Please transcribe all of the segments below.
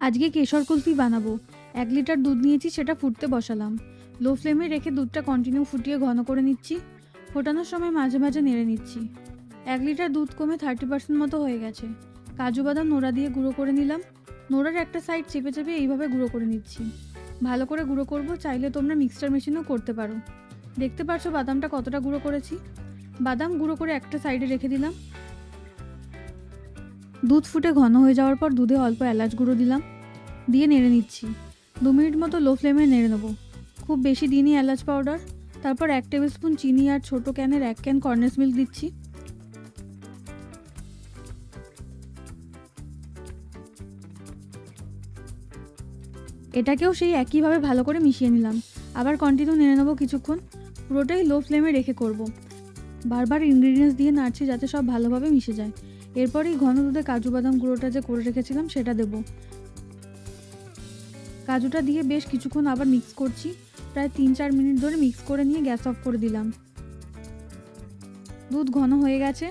আজকে কেশর কুলফি বানাবো। এক লিটার দুধ নিয়েছি, সেটা ফুটতে বসালাম। লো ফ্লেমে রেখে দুধটা কন্টিনিউ ফুটিয়ে ঘন করে নিচ্ছি। ফোটানোর সময় মাঝে মাঝে নেড়ে নিচ্ছি। এক লিটার দুধ কমে থার্টি পার্সেন্ট মতো হয়ে গেছে। কাজু বাদাম নোড়া দিয়ে গুঁড়ো করে নিলাম। নোড়ার একটা সাইড চেপে চেপে এইভাবে গুঁড়ো করে নিচ্ছি। ভালো করে গুঁড়ো করব, চাইলে তোমরা মিক্সচার মেশিনেও করতে পারো। দেখতে পারছ বাদামটা কতটা গুঁড়ো করেছি? বাদাম গুঁড়ো করে একটা সাইডে রেখে দিলাম। দুধ ফুটে ঘন হয়ে যাওয়ার পর দুধে অল্প এলাচ গুঁড়ো দিলাম। দিয়ে নেড়ে নিচ্ছি। দু মিনিট মতো লো ফ্লেমে নেড়ে নেব। খুব বেশি দিনই এলাচ পাউডার। তারপর এক টেবিল স্পুন চিনি আর ছোটো ক্যানের এক ক্যান কর্নেস মিল্ক দিচ্ছি। এটাকেও সেই একইভাবে ভালো করে মিশিয়ে নিলাম। আবার কন্টিনিউ নেড়ে নেব কিছুক্ষণ। পুরোটাই লো ফ্লেমে রেখে করব। বারবার ইনগ্রিডিয়েন্টস দিয়ে নাড়ছি যাতে সব ভালোভাবে মিশে যায়। এরপরেই ঘন দুধে কাজু বাদাম গুঁড়োটা যে করে রেখেছিলাম, সেটা দেব। কাজুটা দিয়ে বেশ কিছুক্ষণ আবার মিক্স করছি। প্রায় তিন চার মিনিট ধরে মিক্স করে নিয়ে গ্যাস অফ করে দিলাম। দুধ ঘন হয়ে গেছে,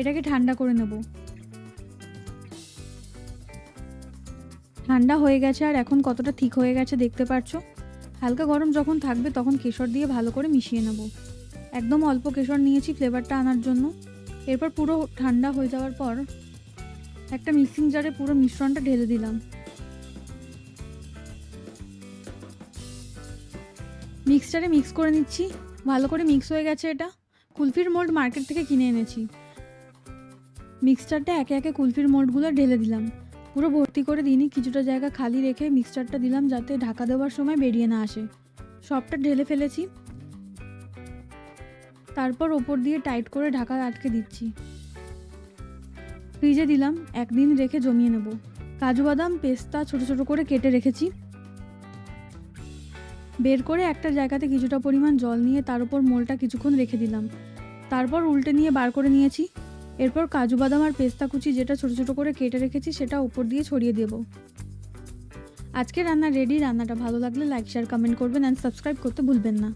এটাকে ঠান্ডা করে নেব। ঠান্ডা হয়ে গেছে আর এখন কতটা ঠিক হয়ে গেছে দেখতে পাচ্ছ? হালকা গরম যখন থাকবে তখন কেশর দিয়ে ভালো করে মিশিয়ে নেব। একদম অল্প কেশর নিয়েছি ফ্লেভারটা আনার জন্য। এরপর পুরো ঠান্ডা হয়ে যাওয়ার পর একটা মিক্সিং জারে পুরো মিশ্রণটা ঢেলে দিলাম। মিক্সচারে মিক্স করে নিচ্ছি। ভালো করে মিক্স হয়ে গেছে এটা। কুলফির মোল্ড মার্কেট থেকে কিনে এনেছি। মিক্সচারটা একে একে কুলফির মোল্ডগুলো ঢেলে দিলাম। পুরো ভর্তি করে দিইনি, কিছুটা জায়গা খালি রেখে মিক্সচারটা দিলাম যাতে ঢাকা দেওয়ার সময় বেরিয়ে না আসে। সবটা ঢেলে ফেলেছি। তারপর ওপর দিয়ে টাইট করে ঢাকা আটকে দিচ্ছি। ফ্রিজে দিলাম, একদিন রেখে জমিয়ে নেব। কাজু বাদাম পেস্তা ছোট ছোট করে কেটে রেখেছি। বের করে একটা জায়গাতে কিছুটা পরিমাণ জল নিয়ে তার উপর মোলটা কিছুক্ষণ রেখে দিলাম। তারপর উল্টে নিয়ে বার করে নিয়েছি। এরপর কাজু বাদাম আর পেস্তা কুচি যেটা ছোট ছোট করে কেটে রেখেছি সেটা উপর দিয়ে ছড়িয়ে দেব। আজকে রান্না রেডি, রান্নাটা ভালো লাগলে লাইক, শেয়ার, কমেন্ট করবেন অ্যান্ড সাবস্ক্রাইব করতে ভুলবেন না।